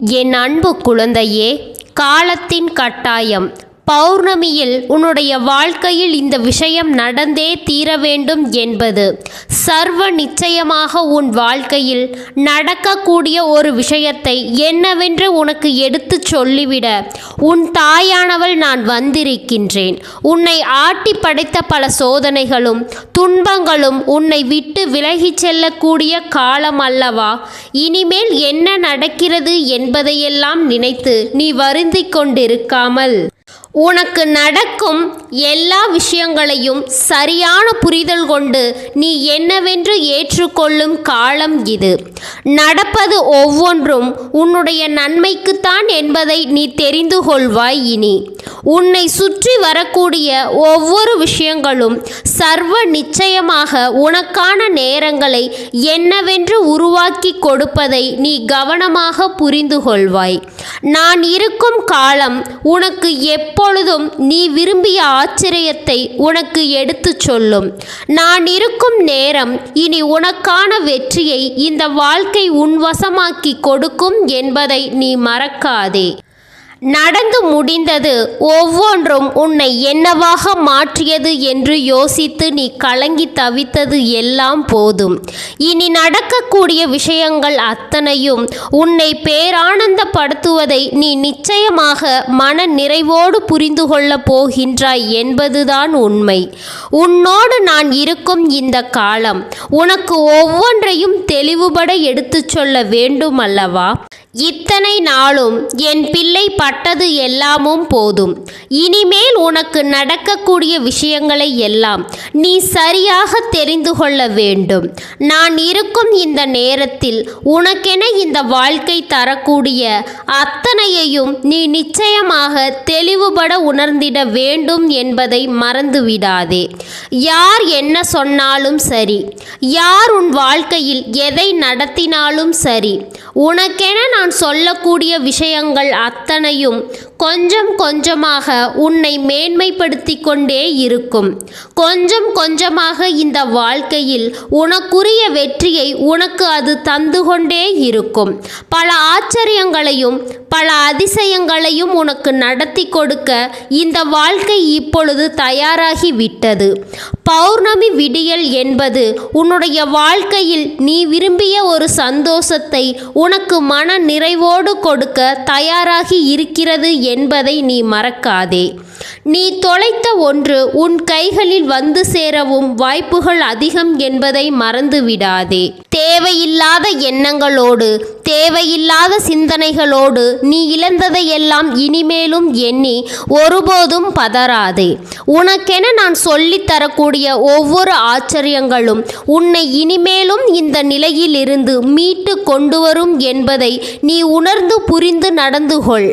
என் அன்பு குழந்தையே காலத்தின் கட்டாயம். பௌர்ணமியில் உன்னுடைய வாழ்க்கையில் இந்த விஷயம் நடந்தே தீர வேண்டும் என்பது. சர்வ நிச்சயமாக உன் வாழ்க்கையில் நடக்கக்கூடிய ஒரு விஷயத்தை என்னவென்று உனக்கு எடுத்துச் சொல்லிவிட உன் தாயானவள் நான் வந்திருக்கின்றேன். உன்னை ஆட்டி படைத்த பல சோதனைகளும் துன்பங்களும் உன்னை விட்டு விலகிச் செல்லக்கூடிய காலம் அல்லவா? இனிமேல் என்ன நடக்கிறது என்பதையெல்லாம் நினைத்து நீ வருந்திக் கொண்டிருக்காமல். உனக்கு நடக்கும் எல்லா விஷயங்களையும் சரியான புரிதல் கொண்டு நீ என்னவென்று ஏற்றுக்கொள்ளும் காலம் இது. நடப்பது ஒவ்வொன்றும் உன்னுடைய நன்மைக்குத்தான் என்பதை நீ தெரிந்து கொள்வாய் இனி. உன்னை சுற்றி வரக்கூடிய ஒவ்வொரு விஷயங்களும் சர்வ நிச்சயமாக உனக்கான நேரங்களை என்னவென்று உருவாக்கி கொடுப்பதை நீ கவனமாக புரிந்து கொள்வாய். நான் இருக்கும் காலம் உனக்கு எப்பொழுதும் நீ விரும்பிய ஆச்சரியத்தை உனக்கு எடுத்துச் சொல்லும். நான் இருக்கும் நேரம் இனி உனக்கான வெற்றியை இந்த வாழ்க்கை உன்வசமாக்கி கொடுக்கும் என்பதை நீ மறக்காதே. நடந்து முடிந்தது ஒவ்வொன்றும் உன்னை என்னவாக மாற்றியது என்று யோசித்து நீ கலங்கி தவித்தது எல்லாம் போதும். இனி நடக்கக்கூடிய விஷயங்கள் அத்தனையும் உன்னை பேரானந்தப்படுத்துவதை நீ நிச்சயமாக மன நிறைவோடு புரிந்து கொள்ளப் போகின்றாய் என்பதுதான் உண்மை. உன்னோடு நான் இருக்கும் இந்த காலம் உனக்கு ஒவ்வொன்றையும் தெளிவுபட எடுத்துச் சொல்ல வேண்டும் அல்லவா இத்தனை நாளும் என் பிள்ளை பட்டது எல்லாமும் போதும். இனிமேல் உனக்கு நடக்கக்கூடிய விஷயங்களை எல்லாம் நீ சரியாக தெரிந்து கொள்ள வேண்டும். நான் இருக்கும் இந்த நேரத்தில் உனக்கென இந்த வாழ்க்கை தரக்கூடிய அத்தனையையும் நீ நிச்சயமாக தெளிவுபட உணர்ந்திட வேண்டும் என்பதை மறந்துவிடாதே. யார் என்ன சொன்னாலும் சரி. யார் உன் வாழ்க்கையில் எதை நடத்தினாலும் சரி. உனக்கென நான் சொல்லக்கூடிய விஷயங்கள் அத்தனையும் கொஞ்சம் கொஞ்சமாக உன்னை மேன்மைப்படுத்தி கொண்டே இருக்கும். கொஞ்சம் கொஞ்சமாக இந்த வாழ்க்கையில் உனக்குரிய வெற்றியை உனக்கு அது தந்து கொண்டே இருக்கும். பல ஆச்சரியங்களையும் பல அதிசயங்களையும் உனக்கு நடத்தி கொடுக்க இந்த வாழ்க்கை இப்பொழுது தயாராகி விட்டது. பௌர்ணமி விடியல் என்பது உன்னுடைய வாழ்க்கையில் நீ விரும்பிய ஒரு சந்தோஷத்தை உனக்கு மன நிறைவோடு கொடுக்க தயாராகி இருக்கிறது என்பதை நீ மறக்காதே. நீ தொலைத்த ஒன்று உன் கைகளில் வந்து சேரவும் வாய்ப்புகள் அதிகம் என்பதை மறந்துவிடாதே. தேவையில்லாத எண்ணங்களோடு தேவையில்லாத சிந்தனைகளோடு நீ இழந்ததையெல்லாம் இனிமேலும் எண்ணி ஒருபோதும் பதறாதே. உனக்கென நான் சொல்லித்தரக்கூடிய ஒவ்வொரு ஆச்சரியங்களும் உன்னை இனிமேலும் இந்த நிலையிலிருந்து மீட்டு கொண்டு வரும் என்பதை நீ உணர்ந்து புரிந்து நடந்து கொள்.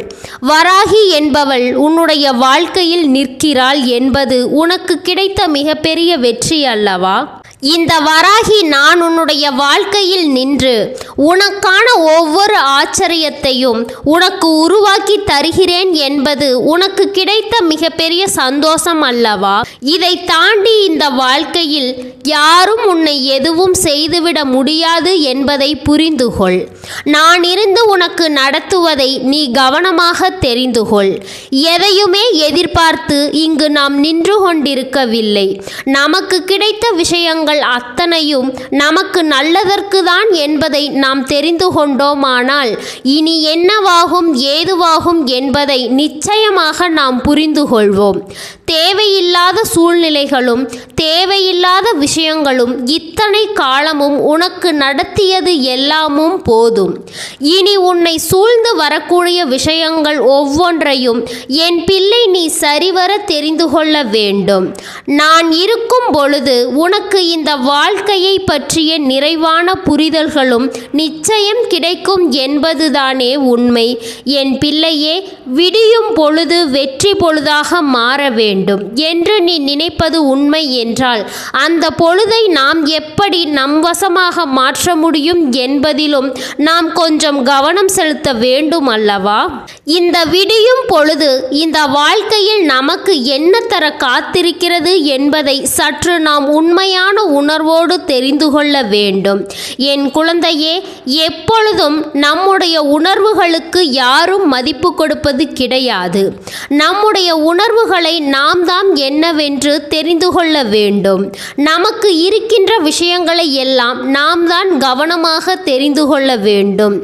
வராகி என்பவள் உன்னுடைய வாழ்க்கை வாழ்க்கையில் நிற்கிறாள் என்பது உனக்கு கிடைத்த மிகப்பெரிய வெற்றி அல்லவா? இந்த வராகி நான் உன்னுடைய வாழ்க்கையில் நின்று உனக்கான ஒவ்வொரு ஆச்சரியத்தையும் உனக்கு உருவாக்கி தருகிறேன் என்பது உனக்கு கிடைத்த மிகப்பெரிய சந்தோஷம் அல்லவா? இதை தாண்டி இந்த வாழ்க்கையில் யாரும் உன்னை எதுவும் செய்துவிட முடியாது என்பதை புரிந்து கொள். நான் இருந்து உனக்கு நடத்துவதை நீ கவனமாக தெரிந்து கொள். எதையுமே எதிர்பார்த்து இங்கு நாம் நின்று கொண்டிருக்கவில்லை. நமக்கு கிடைத்த விஷயங்கள் அத்தனையும் நமக்கு நல்லதற்கு தான் என்பதை நாம் தெரிந்து கொண்டோமானால் இனி என்னவாகும் ஏதுவாகும் என்பதை நிச்சயமாக நாம் புரிந்து கொள்வோம் தேவையில்லாத சூழ்நிலைகளும் தேவையில்லாத விஷயங்களும் இத்தனை காலமும் உனக்கு நடத்தியது எல்லாமும் போதும். இனி உன்னை சூழ்ந்து வரக்கூடிய விஷயங்கள் ஒவ்வொன்றையும் என் பிள்ளை நீ சரிவர தெரிந்து கொள்ள வேண்டும். நான் இருக்கும் பொழுது உனக்கு இந்த வாழ்க்கையை பற்றிய நிறைவான புரிதல்களும் நிச்சயம் கிடைக்கும் என்பதுதானே உண்மை. என் பிள்ளையே விடியும் பொழுது வெற்றி பொழுதாக மாற வேண்டும். வேண்டும். என்று நீ நினைப்பது உண்மை என்றால் அந்த பொழுதை நாம் எப்படி நம் வசமாக மாற்ற முடியும் என்பதிலும் நாம் கொஞ்சம் கவனம் செலுத்த வேண்டும் அல்லவா? இந்த விடியும் பொழுது இந்த வாழ்க்கையில் நமக்கு என்ன தர காத்திருக்கிறது என்பதை சற்று நாம் உண்மையான உணர்வோடு தெரிந்து கொள்ள வேண்டும். என் குழந்தையே எப்பொழுதும் நம்முடைய உணர்வுகளுக்கு யாரும் மதிப்பு கொடுப்பது கிடையாது. நம்முடைய உணர்வுகளை நாம் நாம் தாம் என்னவென்று தெரிந்து கொள்ள வேண்டும். நமக்கு இருக்கின்ற விஷயங்களை எல்லாம் நாம் தான் கவனமாக தெரிந்து கொள்ள வேண்டும்.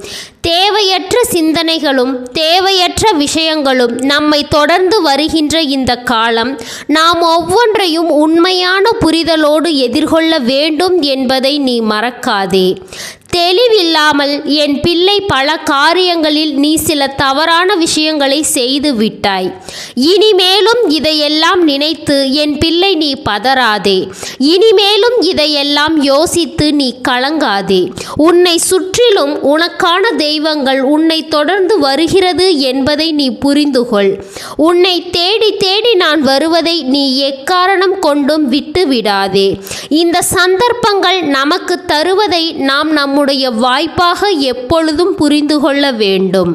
தேவையற்ற சிந்தனைகளும் தேவையற்ற விஷயங்களும் நம்மை தொடர்ந்து வருகின்ற இந்த காலம் நாம் ஒவ்வொன்றையும் உண்மையான புரிதலோடு எதிர்கொள்ள வேண்டும் என்பதை நீ மறக்காதே. தெளிவில்லாமல் என் பிள்ளை பல காரியங்களில் நீ சில தவறான விஷயங்களை செய்து விட்டாய். இனிமேலும் இதையெல்லாம் நினைத்து என் பிள்ளை நீ பதறாதே. இனிமேலும் இதையெல்லாம் யோசித்து நீ கலங்காதே. உன்னை சுற்றிலும் உனக்கான தெய்வங்கள் உன்னை தொடர்ந்து வருகிறது என்பதை நீ புரிந்துகொள். உன்னை தேடி தேடி நான் வருவதை நீ எக்காரணம் கொண்டும் விட்டு விடாதே இந்த சந்தர்ப்பங்கள் நமக்கு தருவதை நாம் நம்முடைய நம்முடைய வாய்ப்பாக எப்பொழுதும் புரிந்து கொள்ள வேண்டும்.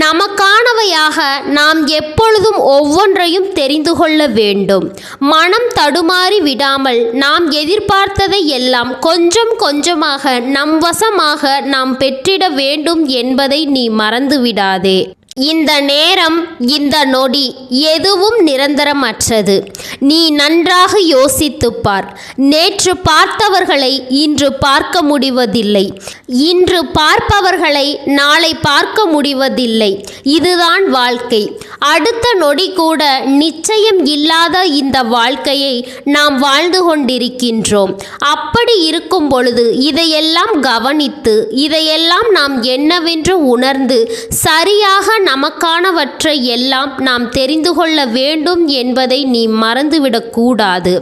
நமக்கானவையாக நாம் எப்பொழுதும் ஒவ்வொன்றையும் தெரிந்து கொள்ள வேண்டும். மனம் தடுமாறி விடாமல் நாம் எதிர்பார்த்ததை எல்லாம் கொஞ்சம் கொஞ்சமாக நம் வசமாக நாம் பெற்றிட வேண்டும் என்பதை நீ மறந்துவிடாதே. இந்த நேரம் இந்த நொடி எதுவும் நிரந்தரமற்றது. நீ நன்றாக யோசித்துப் பார் நேற்று பார்த்தவர்களை இன்று பார்க்க முடிவதில்லை. இன்று பார்ப்பவர்களை நாளை பார்க்க முடிவதில்லை. இதுதான் வாழ்க்கை. அடுத்த நொடி கூட நிச்சயம் இல்லாத இந்த வாழ்க்கையை நாம் வாழ்ந்து கொண்டிருக்கின்றோம். அப்படி இருக்கும் பொழுது இதையெல்லாம் கவனித்து இதையெல்லாம் நாம் என்னவென்று உணர்ந்து சரியாக நமக்கானவற்றை எல்லாம் நாம் தெரிந்து கொள்ள வேண்டும் என்பதை நீ மறந்துவிடக்கூடாது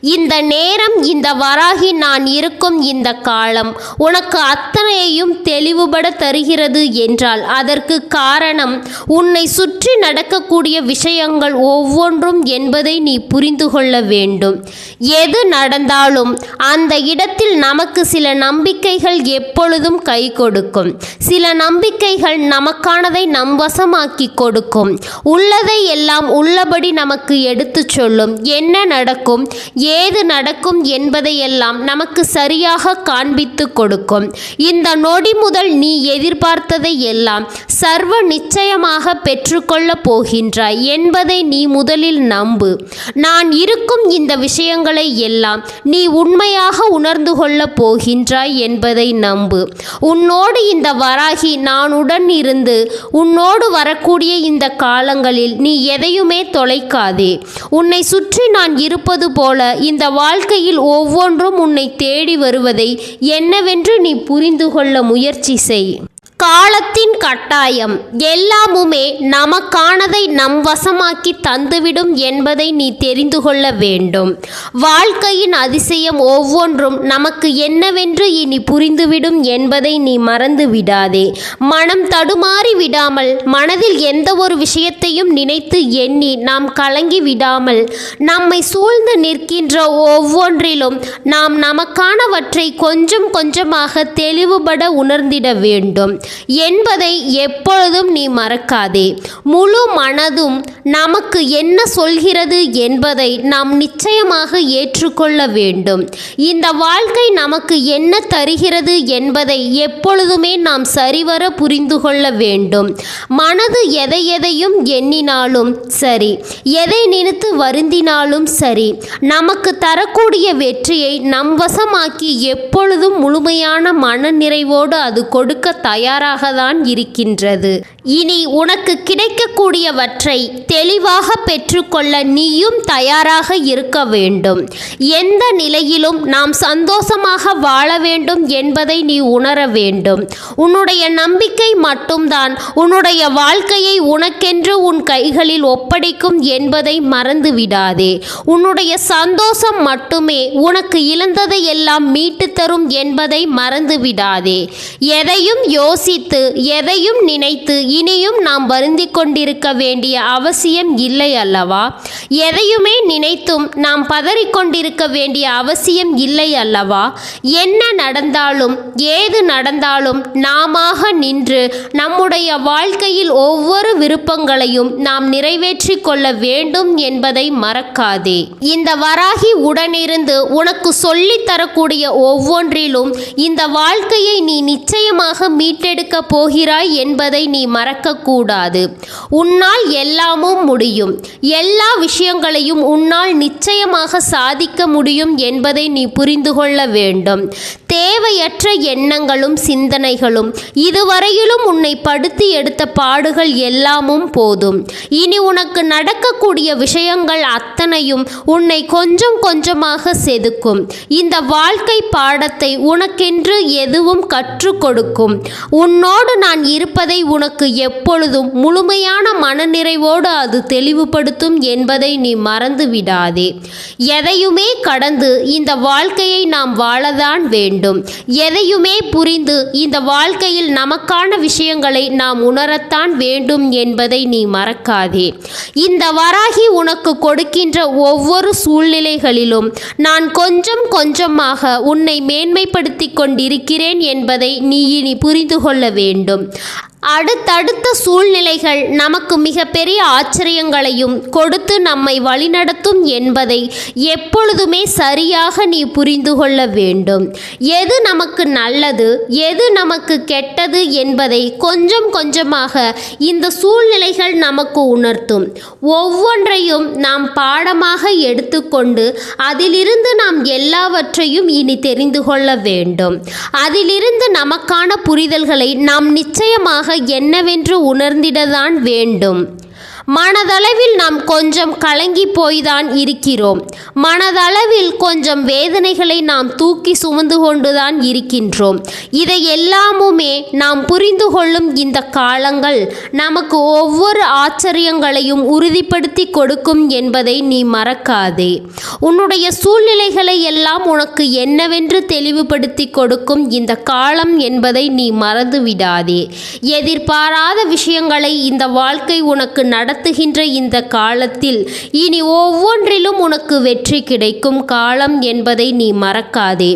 இந்த நேரம் இந்த வராகி நான் இருக்கும் இந்த காலம் உனக்கு அத்தனையையும் தெளிவுபட தருகிறது என்றால் அதற்கு காரணம் உன்னை சுற்றி நடக்கக்கூடிய விஷயங்கள் ஒவ்வொன்றும் என்பதை நீ புரிந்து கொள்ள வேண்டும். எது நடந்தாலும் அந்த இடத்தில் நமக்கு சில நம்பிக்கைகள் எப்பொழுதும் கை கொடுக்கும். சில நம்பிக்கைகள் நமக்கானதை நம்ப வசமாக்கி கொடுக்கும். உள்ளதை எல்லாம் உள்ளபடி நமக்கு எடுத்துச் சொல்லும். என்ன நடக்கும்? ஏது நடக்கும் என்பதையெல்லாம் நமக்கு சரியாக காண்பித்து கொடுக்கும். இந்த நொடி முதல் நீ எதிர்பார்த்ததை எல்லாம் சர்வ நிச்சயமாக பெற்றுக்கொள்ளப் போகின்றாய் என்பதை நீ முதலில் நம்பு. நான் இருக்கும் இந்த விஷயங்களை எல்லாம் நீ உண்மையாக உணர்ந்து கொள்ளப் போகின்றாய் என்பதை நம்பு. உன்னோடு இந்த வராகி நான் உடன் இருந்து உன்னோடு வரக்கூடிய இந்த காலங்களில் நீ எதையுமே தொலைக்காதே. உன்னை சுற்றி நான் இருப்பது போல இந்த வாழ்க்கையில் ஒவ்வொன்றும் உன்னை தேடி வருவதை என்னவென்று நீ புரிந்து கொள்ள முயற்சி செய். காலத்தின் கட்டாயம். எல்லாமுமே நமக்கானதை நம் வசமாக்கி தந்துவிடும் என்பதை நீ தெரிந்து கொள்ள வேண்டும். வாழ்க்கையின் அதிசயம் ஒவ்வொன்றும் நமக்கு என்னவென்று இனி புரிந்துவிடும் என்பதை நீ மறந்து விடாதே. மனம் தடுமாறி விடாமல் மனதில் எந்த ஒரு விஷயத்தையும் நினைத்து எண்ணி நாம் கலங்கி விடாமல் நம்மை சூழ்ந்து நிற்கின்ற ஒவ்வொன்றிலும் நாம் நமக்கானவற்றை கொஞ்சம் கொஞ்சமாக தெளிவுபட உணர்ந்திட வேண்டும். என்பதை எப்பொழுதும் நீ மறக்காதே. முழு மனதும் நமக்கு என்ன சொல்கிறது என்பதை நாம் நிச்சயமாக ஏற்றுக்கொள்ள வேண்டும். இந்த வாழ்க்கை நமக்கு என்ன தருகிறது என்பதை எப்பொழுதுமே நாம் சரிவர புரிந்து கொள்ள வேண்டும். மனது எதை எதையும் எண்ணினாலும் சரி எதை நினைத்து வருந்தினாலும் சரி நமக்கு தரக்கூடிய வெற்றியை நம் வசமாக்கி எப்பொழுதும் முழுமையான மன நிறைவோடு அது கொடுக்க தயாராக தான் இருக்கின்றது. இனி உனக்கு கிடைக்கக்கூடியவற்றை தெளிவாக பெற்றுக்கொள்ள நீயும் தயாராக இருக்க வேண்டும். எந்த நிலையிலும் நாம் சந்தோஷமாக வாழ வேண்டும் என்பதை நீ உணர வேண்டும். உன்னுடைய நம்பிக்கை மட்டும்தான் உன்னுடைய வாழ்க்கையை உனக்கென்று உன் கைகளில் ஒப்படைக்கும் என்பதை மறந்து விடாதே உன்னுடைய சந்தோஷம் மட்டுமே உனக்கு இழந்ததை எல்லாம் மீட்டு தரும் என்பதை மறந்து விடாதே எதையும் யோசித்து எதையும் நினைத்து இனியும் நாம் வருந்திக் கொண்டிருக்க வேண்டிய அவசியம் இல்லை அல்லவா? எதையுமே நினைத்தும் நாம் பதறிக்கொண்டிருக்க வேண்டிய அவசியம் இல்லை அல்லவா? என்ன நடந்தாலும் ஏது நடந்தாலும் நாமாக நின்று நம்முடைய வாழ்க்கையில் ஒவ்வொரு விருப்பங்களையும் நாம் நிறைவேற்றி கொள்ள வேண்டும் என்பதை மறக்காதே. இந்த வராகி உடனிருந்து உனக்கு சொல்லித் தரக்கூடிய ஒவ்வொன்றிலும் இந்த வாழ்க்கையை நீ நிச்சயமாக மீட்டெடுக்க போகிறாய் என்பதை நீ மற மறக்கக்கூடாது. உன்னால் எல்லாமும் முடியும். எல்லா விஷயங்களையும் உன்னால் நிச்சயமாக சாதிக்க முடியும் என்பதை நீ புரிந்து கொள்ள வேண்டும். தேவையற்ற எண்ணங்களும் சிந்தனைகளும் இதுவரையிலும் உன்னை படுத்தி எடுத்த பாடுகள் எல்லாமும் போதும். இனி உனக்கு நடக்கக்கூடிய விஷயங்கள் அத்தனையும் உன்னை கொஞ்சம் கொஞ்சமாக செதுக்கும். இந்த வாழ்க்கை பாடத்தை உனக்கென்று எதுவும் கற்றுக் கொடுக்கும். உன்னோடு நான் இருப்பதை உனக்கு எப்பொழுதும் முழுமையான மனநிறைவோடு அது தெளிவுபடுத்தும் என்பதை நீ மறந்து விடாதே எதையுமே கடந்து இந்த வாழ்க்கையை நாம் வாழதான் வேண்டும். எதையுமே புரிந்து இந்த வாழ்க்கையில் நமக்கான விஷயங்களை நாம் உணரத்தான் வேண்டும் என்பதை நீ மறக்காதே. இந்த வராகி உனக்கு கொடுக்கின்ற ஒவ்வொரு சூழ்நிலைகளிலும் நான் கொஞ்சம் கொஞ்சமாக உன்னை மேன்மைப்படுத்திக் கொண்டிருக்கிறேன் என்பதை நீ இனி புரிந்து கொள்ள வேண்டும். அடுத்தடுத்த சூழ்நிலைகள் நமக்கு மிகப்பெரிய ஆச்சரியங்களையும் கொடுத்து நம்மை வழிநடத்தும் என்பதை எப்பொழுதுமே சரியாக நீ புரிந்து கொள்ள வேண்டும். எது நமக்கு நல்லது எது நமக்கு கெட்டது என்பதை கொஞ்சம் கொஞ்சமாக இந்த சூழ்நிலைகள் நமக்கு உணர்த்தும். ஒவ்வொன்றையும் நாம் பாடமாக எடுத்துக்கொண்டு அதிலிருந்து நாம் எல்லாவற்றையும் இனி தெரிந்து கொள்ள வேண்டும். அதிலிருந்து நமக்கான புரிதல்களை நாம் நிச்சயமாக என்னவென்று உணர்ந்திடதான் வேண்டும். மனதளவில் நாம் கொஞ்சம் கலங்கி போய்தான் இருக்கிறோம். மனதளவில் கொஞ்சம் வேதனைகளை நாம் தூக்கி சுமந்து கொண்டுதான் இருக்கின்றோம். இதை எல்லாமுமே நாம் புரிந்து கொள்ளும் இந்த காலங்கள் நமக்கு ஒவ்வொரு ஆச்சரியங்களையும் உறுதிப்படுத்தி கொடுக்கும் என்பதை நீ மறக்காதே. உன்னுடைய சூழ்நிலைகளை எல்லாம் உனக்கு என்னவென்று தெளிவுபடுத்தி கொடுக்கும் இந்த காலம் என்பதை நீ மறந்து விடாதே எதிர்பாராத விஷயங்களை இந்த வாழ்க்கை உனக்கு நட நடத்துகின்ற இந்த காலத்தில் இனி ஒவ்வொன்றிலும் உனக்கு வெற்றி கிடைக்கும் காலம் என்பதை நீ மறக்காதே.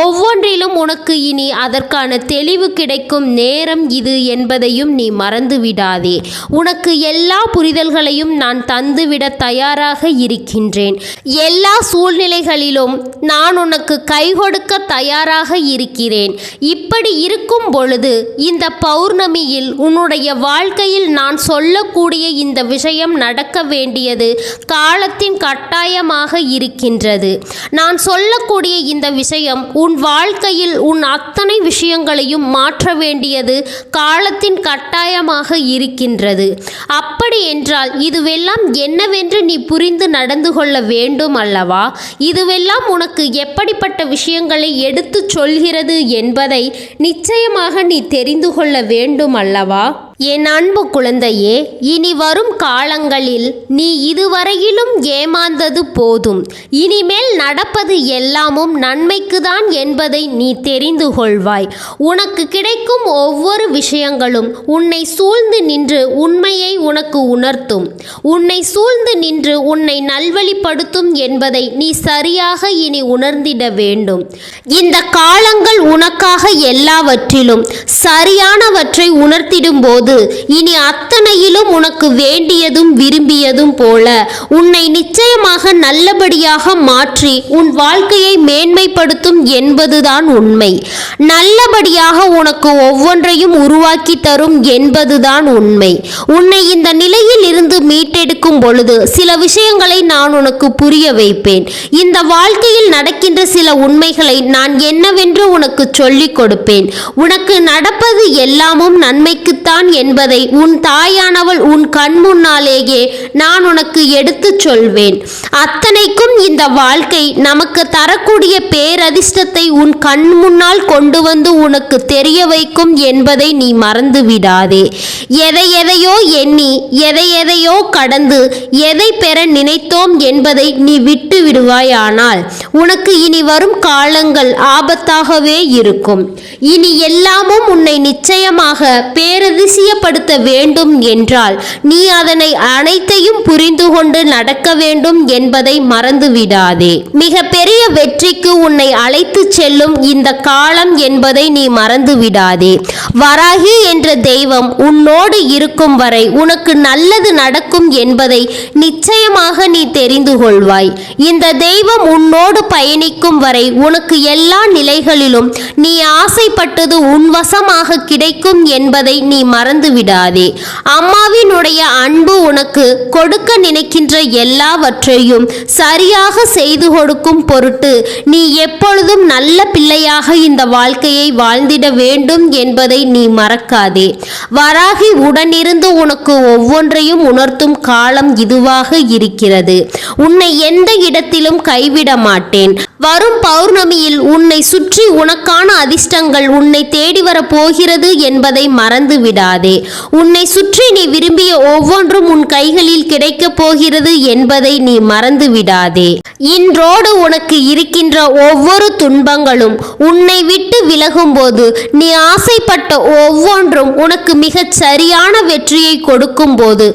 ஒவ்வொன்றிலும் உனக்கு இனி அதற்கான தெளிவு கிடைக்கும் நேரம் இது என்பதையும் நீ மறந்து விடாதே உனக்கு எல்லா புரிதல்களையும் நான் தந்துவிட தயாராக இருக்கின்றேன். எல்லா சூழ்நிலைகளிலும் நான் உனக்கு கை கொடுக்க தயாராக இருக்கிறேன். இப்படி இருக்கும் பொழுது இந்த பௌர்ணமியில் உன்னுடைய வாழ்க்கையில் நான் சொல்லக்கூடிய இந்த விஷயம் நடக்க வேண்டியது காலத்தின் கட்டாயமாக இருக்கின்றது. நான் சொல்லக்கூடிய இந்த விஷயம் உன் வாழ்க்கையில் உன் அத்தனை விஷயங்களையும் மாற்ற வேண்டியது காலத்தின் கட்டாயமாக இருக்கின்றது. அப்படி என்றால் இதுவெல்லாம் என்னவென்று நீ புரிந்து நடந்து கொள்ள வேண்டும் அல்லவா? இதுவெல்லாம் உனக்கு எப்படிப்பட்ட விஷயங்களை எடுத்துச் சொல்கிறது என்பதை நிச்சயமாக நீ தெரிந்து கொள்ள வேண்டும் அல்லவா? என் அன்பு குழந்தையே இனி வரும் காலங்களில் நீ இதுவரையிலும் ஏமாந்தது போதும். இனிமேல் நடப்பது எல்லாமும் நன்மைக்குதான் என்பதை நீ தெரிந்து கொள்வாய். உனக்கு கிடைக்கும் ஒவ்வொரு விஷயங்களும் உன்னை சூழ்ந்து நின்று உண்மையை உனக்கு உணர்த்தும். உன்னை சூழ்ந்து நின்று உன்னை நல்வழிப்படுத்தும் என்பதை நீ சரியாக இனி உணர்ந்திட வேண்டும். இந்த காலங்கள் உனக்காக எல்லாவற்றிலும் சரியானவற்றை உணர்த்திடும் போது இனி அத்தனையிலும் உனக்கு வேண்டியதும் விரும்பியதும் போல உன்னை நிச்சயமாக நல்லபடியாக மாற்றி உன் வாழ்க்கையை மேன்மைப்படுத்தும் என்பதுதான் உண்மை. நல்லபடியாக உனக்கு ஒவ்வொன்றையும் உருவாக்கி தரும் என்பதுதான் உண்மை. உன்னை இந்த நிலையில் இருந்து மீட்டெடுக்கும் பொழுது சில விஷயங்களை நான் உனக்கு புரிய வைப்பேன். இந்த வாழ்க்கையில் நடக்கின்ற சில உண்மைகளை நான் என்னவென்று உனக்கு சொல்லிக் கொடுப்பேன். உனக்கு நடப்பது எல்லாமும் நன்மைக்குத்தான் என்பதை உன் தாயானவள் உன் கண் முன்னாலேயே நான் உனக்கு எடுத்துச் சொல்வேன். அத்தனைக்கும் இந்த வாழ்க்கை நமக்கு தரக்கூடிய பேரதிர்ஷ்டத்தை உன் கண் முன்னால் கொண்டு வந்து உனக்கு தெரிய வைக்கும் என்பதை நீ மறந்து விடாதே எதை எதையோ எண்ணி எதை எதையோ கடந்து எதை பெற நினைத்தோம் என்பதை நீ விட்டு விடுவாயானால் உனக்கு இனி வரும் காலங்கள் ஆபத்தாகவே இருக்கும். இனி எல்லாமும் உன்னை நிச்சயமாக பேரதிசயப்படுத்த வேண்டும் என்றால் நீ அதனை அனைத்தையும் புரிந்து கொண்டு நடக்க வேண்டும் என்பதை மறந்து விடாதே மிக பெரிய வெற்றிக்கு உன்னை அழைத்து செல்லும் இந்த காலம் என்பதை நீ மறந்து விடாதே வராகி என்ற தெய்வம் உன்னோடு இருக்கும் வரை உனக்கு நல்லது நடக்கும் என்பதை நிச்சயமாக நீ தெரிந்து கொள்வாய். இந்த தெய்வம் உன்னோடு பயணிக்கும் வரை உனக்கு எல்லா நிலைகளிலும் நீ ஆசைப்பட்டது உன் வசமாக கிடைக்கும் என்பதை நீ மறந்து விடாதே அம்மாவினுடைய அன்பு உனக்கு கொடுக்க நினைக்கின்ற எல்லாவற்றையும் சரியாக செய்து கொடுக்கும் பொருட்டு நீ எப்பொழுதும் நல்ல பிள்ளையாக இந்த வாழ்க்கையை வாழ்ந்திட வேண்டும் என்பதை நீ மறக்காதே. வராகி உடனிருந்து உனக்கு ஒவ்வொன்றையும் உணர்த்தும் காலம் இதுவாக இருக்கிறது. உன்னை எந்த இடத்திலும் கைவிட மாட்டேன். வரும் பௌர்ணமியில் உன்னை சுற்றி உனக்கான அதிர்ஷ்டங்கள் உன்னை தேடி வரப் போகிறது என்பதை மறந்து விடாது உன்னை சுற்றி நீ விரும்பிய ஒவ்வொன்றும் உன் கைகளில் கிடைக்கப் போகிறது என்பதை நீ மறந்து விடாதே. இன்றோடு உனக்கு இருக்கின்ற ஒவ்வொரு துன்பங்களும் உன்னை விட்டு விலகும்போது நீ ஆசைப்பட்ட ஒவ்வொன்றும் உனக்கு மிகச் சரியான வெற்றியை கொடுக்கும்போது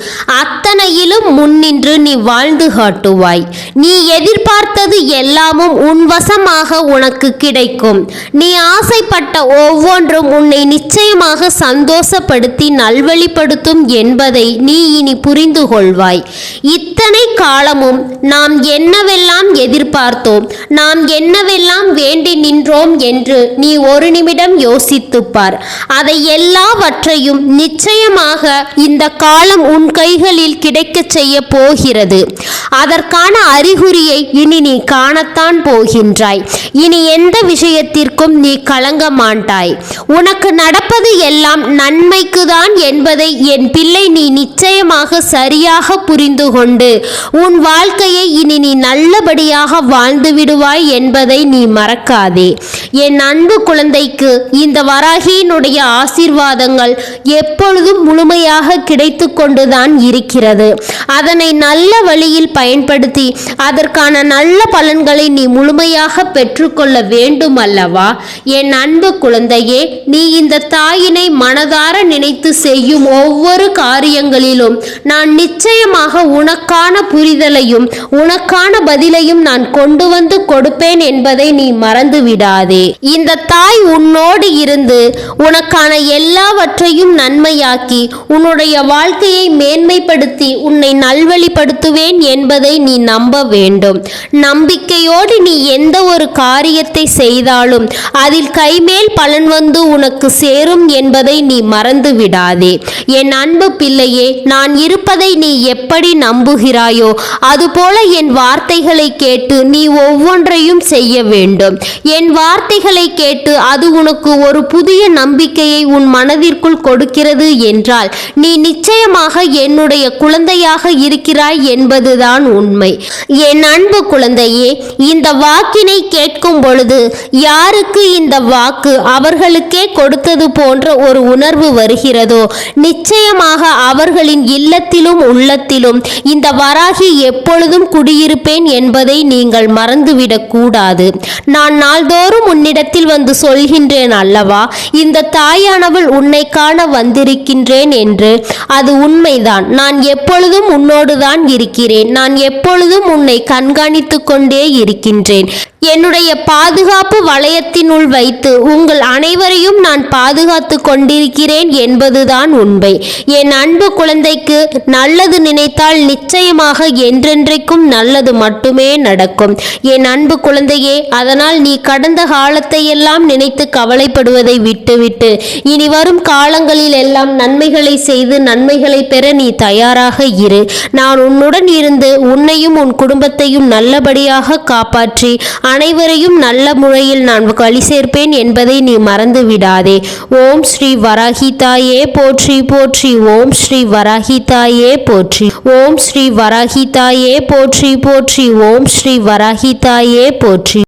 அத்தனையிலும் முன்னின்று நீ வாழ்ந்து காட்டுவாய். நீ எதிர்பார்த்தது எல்லாமும் உன் வசமாக உனக்கு கிடைக்கும். நீ ஆசைப்பட்ட ஒவ்வொன்றும் உன்னை நிச்சயமாக சந்தோஷப்படுத்தி நல்வழிப்படுத்தும் என்பதை நீ இனி புரிந்து கொள்வாய் இத்தனை காலமும் நாம் என்னவெல்லாம் எதிர்பார்த்தோம் நாம் என்னவெல்லாம் வேண்டி நின்றோம் என்று நீ ஒரு நிமிடம் யோசித்துப்பார். அதை எல்லாவற்றையும் நிச்சயமாக இந்த காலம் உன் கைகளில் கிடைக்கச் செய்ய போகிறது. அதற்கான அறிகுறியை இனி நீ காணத்தான் போகின்றாய். இனி எந்த விஷயத்திற்கும் நீ கலங்க மாட்டாய். உனக்கு நடப்பது எல்லாம் நன்மைக்கு நன்மைக்குதான் என்பதை என் பிள்ளை நீ நிச்சயமாக சரியாக புரிந்து கொண்டு உன் வாழ்க்கையை இனி நீ நல்லபடியாக வாழ்ந்து விடுவாய் என்பதை நீ மறக்காதே. என் அன்பு குழந்தைக்கு இந்த வராகியினுடைய ஆசீர்வாதங்கள் எப்பொழுதும் முழுமையாக கிடைத்து கொண்டுதான் இருக்கிறது. அதனை நல்ல வழியில் பயன்படுத்தி அதற்கான நல்ல பலன்களை நீ முழுமையாக பெற்றுக்கொள்ள வேண்டும் அல்லவா என் அன்பு குழந்தையே நீ இந்த தாயினை மனதார வைத்து செய்யும் ஒவ்வொரு காரியங்களிலும் நான் நிச்சயமாக உனக்கான புரிதலையும் உனக்கான பதிலையும் நான் கொண்டு வந்து கொடுப்பேன் என்பதை நீ மறந்து விடாதே இந்த தாய் உன்னோடு இருந்து உனக்கான எல்லாவற்றையும் நன்மையாக்கி உன்னுடைய வாழ்க்கையை மேன்மைப்படுத்தி உன்னை நல்வழிப்படுத்துவேன் என்பதை நீ நம்ப வேண்டும். நம்பிக்கையோடு நீ எந்த ஒரு காரியத்தை செய்தாலும் அதில் கைமேல் பலன் வந்து உனக்கு சேரும் என்பதை நீ மறந்து விடாதே. என் அன்பு பிள்ளையே நான் இருப்பதை நீ எப்படி நம்புகிறாயோ அதுபோல என் வார்த்தைகளை கேட்டு நீ ஒவ்வொன்றையும் செய்ய வேண்டும். என் வார்த்தைகளை கேட்டு அது உனக்கு ஒரு புதிய நம்பிக்கையை உன் மனதிற்குள் கொடுக்கிறது என்றால் நீ நிச்சயமாக என்னுடைய குழந்தையாக இருக்கிறாய் என்பதுதான் உண்மை. என் அன்பு குழந்தையே இந்த வாக்கினை கேட்கும் பொழுது யாருக்கு இந்த வாக்கு அவர்களுக்கே கொடுத்தது போன்ற ஒரு உணர்வு வருகிறது? நிச்சயமாக அவர்களின் இல்லத்திலும் உள்ளத்திலும் இந்த வராகி எப்பொழுதும் குடியிருப்பேன் என்பதை நீங்கள் மறந்துவிடக் கூடாது. நான் நாள்தோறும் உன்னிடத்தில் வந்து சொல்கின்றேன் அல்லவா? இந்த தாயானவள் உன்னை காண வந்திருக்கின்றேன் என்று. அது உண்மைதான். நான் எப்பொழுதும் உன்னோடுதான் இருக்கிறேன். நான் எப்பொழுதும் உன்னை கண்காணித்து கொண்டே இருக்கின்றேன். என்னுடைய பாதுகாப்பு வளையத்தினுள் வைத்து உங்கள் அனைவரையும் நான் பாதுகாத்து கொண்டிருக்கிறேன் என்பதுதான் உண்மை. என் அன்பு குழந்தைக்கு நல்லது நினைத்தால் நிச்சயமாக என்றென்றைக்கும் நல்லது மட்டுமே நடக்கும். என் அன்பு குழந்தையே அதனால் நீ கடந்த காலத்தை எல்லாம் நினைத்து கவலைப்படுவதை விட்டுவிட்டு இனி வரும் காலங்களில் எல்லாம் நன்மைகளை செய்து நன்மைகளை பெற நீ தயாராக இரு. நான் உன்னுடன் இருந்து உன்னையும் உன் குடும்பத்தையும் நல்லபடியாக காப்பாற்றி அனைவரையும் நல்ல முறையில் நான் வழி சேர்ப்பேன் என்பதை நீ மறந்து விடாதே. ஓம் ஸ்ரீ வராகிதாயே போற்றி போற்றி. ஓம் ஸ்ரீ வராகிதாயே போற்றி. ஓம் ஸ்ரீ வராகிதாயே போற்றி போற்றி. ஓம் ஸ்ரீ வராகிதாயே போற்றி.